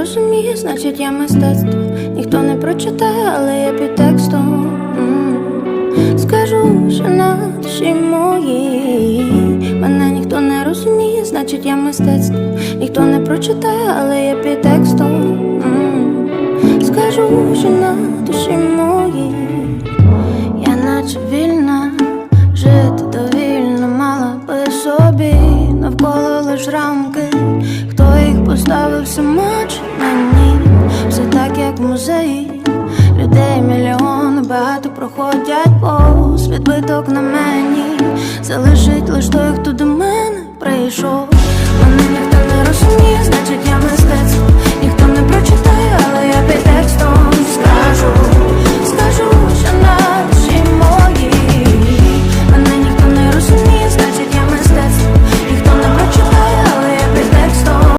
розуміє, значить я мистецтво. Ніхто не прочитає, але я під текстом. Скажу, що на душі моїй Мене ніхто не розуміє, значить я мистецтво. Ніхто не прочитає, але я під текстом. Скажу, що на душі моїй Я наче вільна, жити довільно мала би собі навколо лиш рамки. Хто їх поставив сама чи музеї. Людей мільйон, багато проходять повз відбиток на мені. Залишить лиш той, хто до мене прийшов.